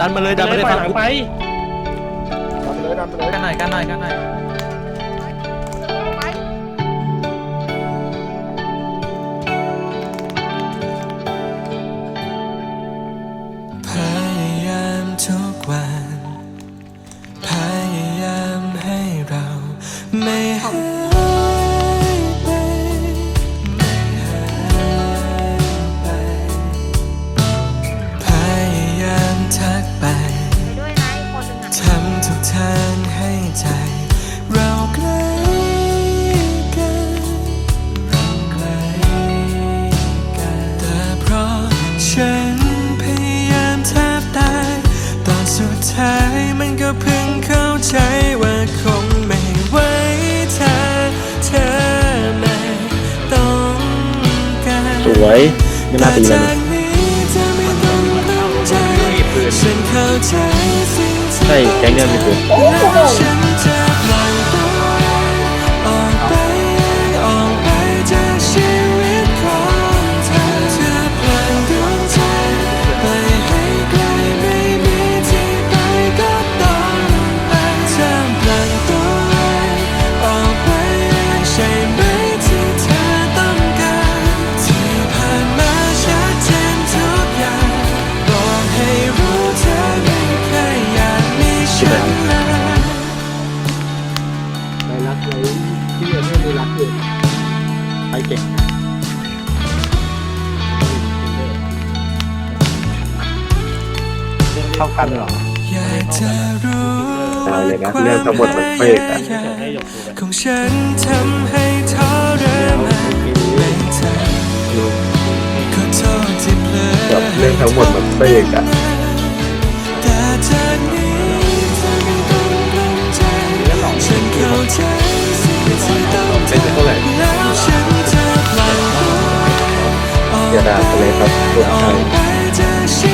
ดันมาเลยดันมาเลยฝั่งไป ดันไปเลยดันไปเลยกันหน่อยกันหน่อยกันหน่อย สวยไม่น่าตีเลยใช่แก๊งเนี่ยมีปืน ท่ากันหรอเอาเลยนะเรื่องทั้งหมดมันเฟกอะของฉันทำให้เรมานเป็นเธอรื่องทั้งหมดมันเฟกอะแต่จากนี้เธอเป็นคะไรกันเข้าด่งเลยครันจะปล่วออกาก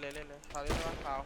เล่นเลยเล่นเลยฟาวเล่นได้ปะฟาว